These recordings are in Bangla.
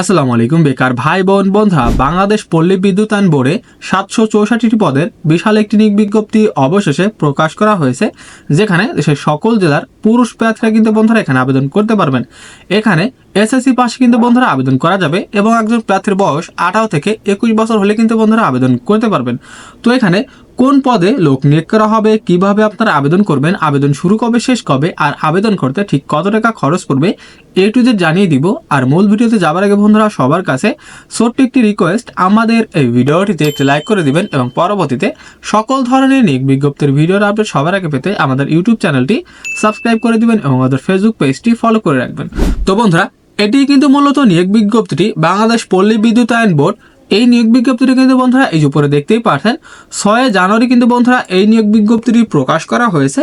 আসসালামু আলাইকুম, বেকার ভাই, বোন, বন্ধুরা। বাংলাদেশ পল্লী বিদ্যুতায়ন বোর্ডে সাতশো চৌষট্টিটি পদের বিশাল একটি নিয়োগ বিজ্ঞপ্তি অবশেষে প্রকাশ করা হয়েছে, যেখানে দেশের সকল জেলার পুরুষ প্রার্থীরা কিন্তু বন্ধুরা এখানে আবেদন করতে পারবেন। এখানে এসএসসি পাশে কিন্তু বন্ধুরা আবেদন করা যাবে এবং একজন প্রার্থীর বয়স আঠারো থেকে একুশ বছর হলে কিন্তু বন্ধুরা আবেদন করতে পারবেন। তো এখানে কোন পদে লোক নিয়োগ করা হবে, কীভাবে আপনারা আবেদন করবেন, আবেদন শুরু কবে, শেষ কবে, আর আবেদন করতে ঠিক কত টাকা খরচ পড়বে, এ টু জেড জানিয়ে দিব। আর মূল ভিডিওতে যাবার আগে বন্ধুরা, সবার কাছে ছোট্ট একটি রিকোয়েস্ট আমাদের এই ভিডিওটিতে একটি লাইক করে দিবেন এবং পরবর্তীতে সকল ধরনের নিয়োগ বিজ্ঞপ্তির ভিডিওর আপডেট সবার আগে পেতে আমাদের ইউটিউব চ্যানেলটি সাবস্ক্রাইব করে দিবেন এবং আমাদের ফেসবুক পেজটি ফলো করে রাখবেন। তো বন্ধুরা, এটি কিন্তু মূলত নিয়োগ বিজ্ঞপ্তিটি, বাংলাদেশ পল্লী বিদ্যুতায়ন বোর্ড এই নিয়োগ বিজ্ঞপ্তিটি কিন্তু বন্ধুরা এই উপরে দেখতেই পারছেন, ছয় জানুয়ারি কিন্তু বন্ধুরা এই নিয়োগ বিজ্ঞপ্তিটি প্রকাশ করা হয়েছে।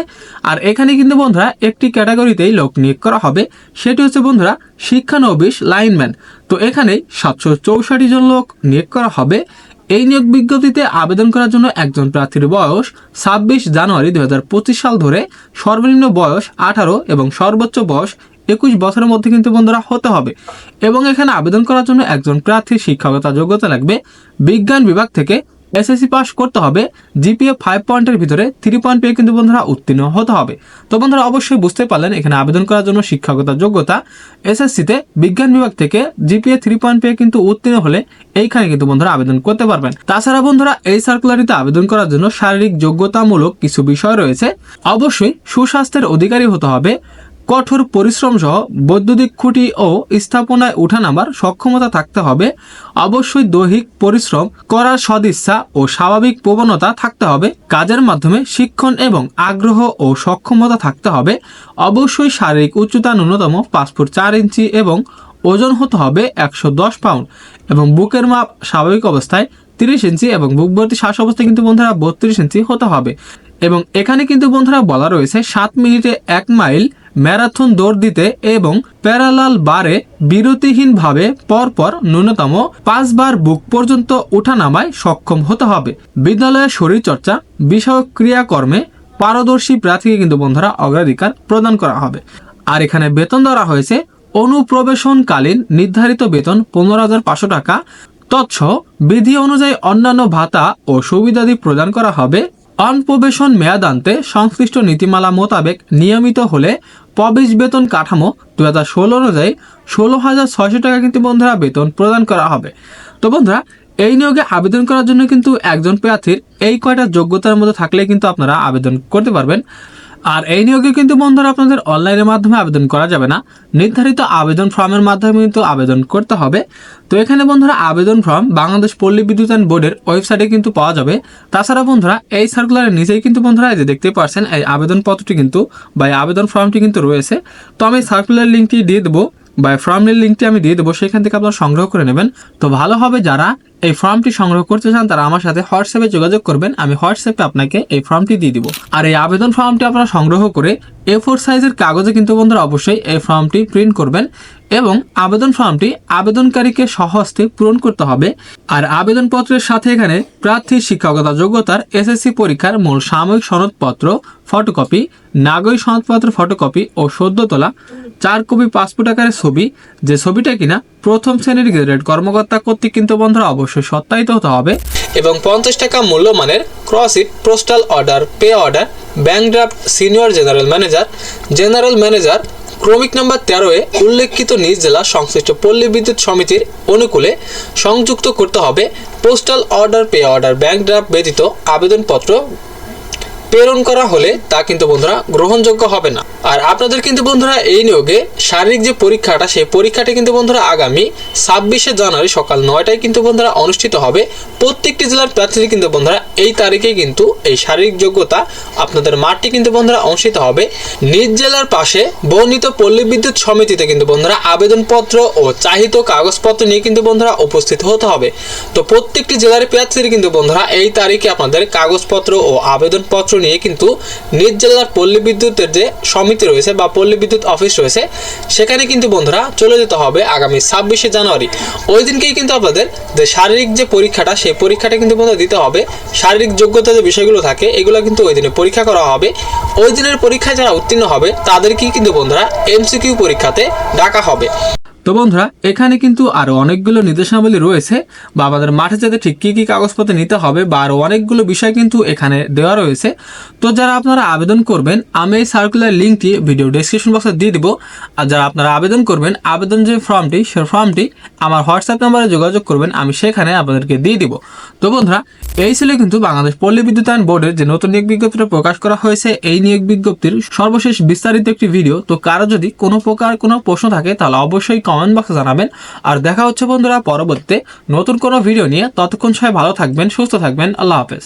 আর এখানে কিন্তু বন্ধুরা একটি ক্যাটাগরিতেই লোক নিয়োগ করা হবে, সেটি হচ্ছে বন্ধুরা শিক্ষানবিশ লাইনম্যান। তো এখানে সাতশো চৌষট্টি জন লোক নিয়োগ করা হবে। এই নিয়োগ বিজ্ঞপ্তিতে আবেদন করার জন্য একজন প্রার্থীর বয়স ছাব্বিশ জানুয়ারি দুই হাজার পঁচিশ সাল ধরে সর্বনিম্ন বয়স আঠারো এবং সর্বোচ্চ বয়স একুশ বছরের মধ্যে কিন্তু বন্ধুরা হতে হবে। এবং এখানে আবেদন করার জন্য একজন প্রার্থীর শিক্ষাগত যোগ্যতা লাগবে। বিজ্ঞান বিভাগ থেকে এসএসসি পাস করতে হবে। জিপিএ ফাইভ পয়েন্টের ভিতরে থ্রি পয়েন্ট পেয়ে কিন্তু বন্ধুরা উত্তীর্ণ হতে হবে। তো বন্ধুরা অবশ্যই বুঝতে পারলেন, এখানে আবেদন করার জন্য শিক্ষাগত যোগ্যতা। এসএসসিতে বিজ্ঞান বিভাগ থেকে জিপিএ থ্রি পয়েন্ট পেয়ে কিন্তু উত্তীর্ণ হলে এইখানে কিন্তু বন্ধুরা আবেদন করতে পারবেন। তাছাড়া বন্ধুরা এই সার্কুলারিতে আবেদন করার জন্য শারীরিক যোগ্যতামূলক কিছু বিষয় রয়েছে। অবশ্যই সুস্বাস্থ্যের অধিকারী হতে হবে। কঠোর পরিশ্রম সহ বৈদ্যুতিক খুঁটি ও স্থাপনায় উঠানামার সক্ষমতা থাকতে হবে। অবশ্যই দৈহিক পরিশ্রম করার সদিচ্ছা ও স্বাভাবিক প্রবণতা থাকতে হবে। কাজের মাধ্যমে শিক্ষণ এবং আগ্রহ ও সক্ষমতা থাকতে হবে। অবশ্যই শারীরিক উচ্চতা ন্যূনতম পাঁচ ফুট চার ইঞ্চি এবং ওজন হতে হবে একশো দশ পাউন্ড এবং বুকের মাপ স্বাভাবিক অবস্থায় তিরিশ ইঞ্চি এবং বুকবর্তী শ্বাস অবস্থায় কিন্তু বন্ধুরা বত্রিশ ইঞ্চি হতে হবে। এবং এখানে কিন্তু বন্ধুরা বলা রয়েছে সাত মিনিটে এক মাইল ম্যারাথন দৌড় দিতে এবং প্যারালাল বারে বিরতিহীনভাবে পরপর ন্যূনতম পাঁচবার বুক পর্যন্ত ওঠানামায় সক্ষম হতে হবে। বিদ্যালয়ের শরীরচর্চা, বিষয়ক ক্রিয়াকর্মে পারদর্শী প্রার্থীকে কিন্তু বন্ধুরা অগ্রাধিকার প্রদান করা হবে। আর এখানে বেতন ধরা হয়েছে অনুপ্রবেশনকালীন নির্ধারিত বেতন পনেরো হাজার পাঁচশো টাকা। তৎসহ বিধি অনুযায়ী অন্যান্য ভাতা ও সুবিধাদি প্রদান করা হবে অনপ্রবেশন মেয়াদ আনতে সংশ্লিষ্ট নীতিমালা মোতাবেক নিয়মিত হলে প্রবেশ বেতন কাঠামো দু হাজার ষোলো অনুযায়ী ষোলো হাজার ছয়শো টাকা কিন্তু বন্ধুরা বেতন প্রদান করা হবে। তো বন্ধুরা, এই নিয়োগে আবেদন করার জন্য কিন্তু একজন প্রার্থীর এই কয়টা যোগ্যতার মধ্যে থাকলে কিন্তু আপনারা আবেদন করতে পারবেন। আর এই নিয়োগে কিন্তু বন্ধুরা আপনাদের অনলাইনের মাধ্যমে আবেদন করা যাবে না। নির্ধারিত আবেদন ফর্মের মাধ্যমে কিন্তু আবেদন করতে হবে। তো এখানে বন্ধুরা আবেদন ফর্ম বাংলাদেশ পল্লী বিদ্যুতায়ন বোর্ডের ওয়েবসাইটে কিন্তু পাওয়া যাবে। তাছাড়া বন্ধুরা এই সার্কুলারের নিজেই কিন্তু বন্ধুরা এই যে দেখতে পারছেন, এই আবেদনপত্রটি কিন্তু বা এই আবেদন ফর্মটি কিন্তু রয়েছে। তো আমি সার্কুলার লিঙ্কটি দিয়ে দেবো। বা ফর্মের লিঙ্কটি আমি দিয়ে দেবো, সেখান থেকে আপনারা সংগ্রহ করে নেবেন। তো ভালো হবে যারা এই ফর্মটি সংগ্রহ করতে চান, তারা আমার সাথে হোয়াটসঅ্যাপে যোগাযোগ করবেন। আমি হোয়াটসঅ্যাপে আপনাকে এই ফর্মটি দিয়ে দিব। আর এই আবেদন ফর্মটি আপনারা সংগ্রহ করে এ ফোর সাইজের কাগজে কিন্তু বন্ধুরা অবশ্যই এই ফর্মটি প্রিন্ট করবেন। এবং আবেদন ফর্মটি আবেদনকারীকে সহস্তে পূরণ করতে হবে। আর আবেদনপত্রের সাথে এখানে প্রার্থীর শিক্ষকতা যোগ্যতার এসএসসি পরীক্ষার মূল সাময়িক সনদপত্র, ফটোকপি, নাগরিক সনদপত্র, ফটোকপি ও সদ্য তোলা চার কপি পাসপোর্ট আকারের ছবি, যে ছবিটা কিনা প্রথম শ্রেণির গ্রেডেড কর্মকর্তা কর্তৃক কিন্তু বন্ধুরা অবশ্যই সত্যায়িত হতে হবে। এবং পঞ্চাশ টাকা মূল্যমানের crossed postal order, pay order, bank draft senior general manager general manager ক্রমিক নম্বর তেরোয় উল্লেখিত নিজ জেলা সংশ্লিষ্ট পল্লী বিদ্যুৎ সমিতির অনুকূলে সংযুক্ত করতে হবে postal order pay order bank draft ব্যতীত আবেদনপত্র প্রেরণ করা হলে তা কিন্তু বন্ধুরা গ্রহণযোগ্য হবে না। আর আপনাদের কিন্তু বন্ধুরা এই নিয়োগে শারীরিক যে পরীক্ষাটা, সেই পরীক্ষাটি কিন্তু বন্ধুরা আগামী ছাব্বিশে জানুয়ারি সকাল নয়টায় কিন্তু বন্ধুরা অনুষ্ঠিত হবে। প্রত্যেকটি জেলার প্রার্থীদের কিন্তু বন্ধুরা এই তারিখে কিন্তু এই শারীরিক যোগ্যতা আপনাদের মাঠটি কিন্তু বন্ধুরা অনুষ্ঠিত হবে। নিজ জেলার পাশে বর্ণিত পল্লী বিদ্যুৎ সমিতিতে কিন্তু বন্ধুরা আবেদনপত্র ও চাহিত কাগজপত্র নিয়ে কিন্তু বন্ধুরা উপস্থিত হতে হবে। তো প্রত্যেকটি জেলার প্রার্থীদের কিন্তু বন্ধুরা এই তারিখে আপনাদের কাগজপত্র ও আবেদনপত্র নিয়ে কিন্তু নিজ জেলার পল্লী বিদ্যুতের যে সমিতি রয়েছে বা পল্লী বিদ্যুৎ অফিস রয়েছে, সেখানে কিন্তু বন্ধুরা চলে যেতে হবে আগামী ছাব্বিশে জানুয়ারি। ওই দিনকেই কিন্তু আপনাদের যে শারীরিক যে পরীক্ষাটা, সেই পরীক্ষাটা কিন্তু বন্ধুরা দিতে হবে। শারীরিক যোগ্যতা যে বিষয়গুলো থাকে, এগুলো কিন্তু ওই দিনে পরীক্ষা করা হবে। ওই দিনের পরীক্ষায় যারা উত্তীর্ণ হবে, তাদেরকেই কিন্তু বন্ধুরা এমসিকিউ পরীক্ষাতে ডাকা হবে। তো বন্ধুরা, এখানে কিন্তু আরও অনেকগুলো নির্দেশনাবলী রয়েছে। বা আমাদের মাঠে যেতে ঠিক কী কী কাগজপত্র নিতে হবে বা আরও অনেকগুলো বিষয় কিন্তু এখানে দেওয়া রয়েছে। তো যারা আপনারা আবেদন করবেন, আমি এই সার্কুলার লিঙ্কটি ভিডিও ডেসক্রিপশন বক্সে দিয়ে দিব। আর যারা আপনারা আবেদন করবেন, আবেদন যে ফর্মটি সে ফর্মটি আমার হোয়াটসঅ্যাপ নাম্বারে যোগাযোগ করবেন, আমি সেখানে আপনাদেরকে দিয়ে দিব। তো বন্ধুরা, এই ছিল কিন্তু বাংলাদেশ পল্লী বিদ্যুতায়ন বোর্ডের যে নতুন নিয়োগ বিজ্ঞপ্তিটা প্রকাশ করা হয়েছে, এই নিয়োগ বিজ্ঞপ্তির সর্বশেষ বিস্তারিত একটি ভিডিও তো কারও যদি কোনো প্রকার কোনো প্রশ্ন থাকে, তাহলে অবশ্যই কমেন্ট বক্সে জানাবেন। আর দেখা হচ্ছে বন্ধুরা পরবর্তীতে নতুন কোনো ভিডিও নিয়ে। ততক্ষণ সবাই ভালো থাকবেন, সুস্থ থাকবেন। আল্লাহ হাফেজ।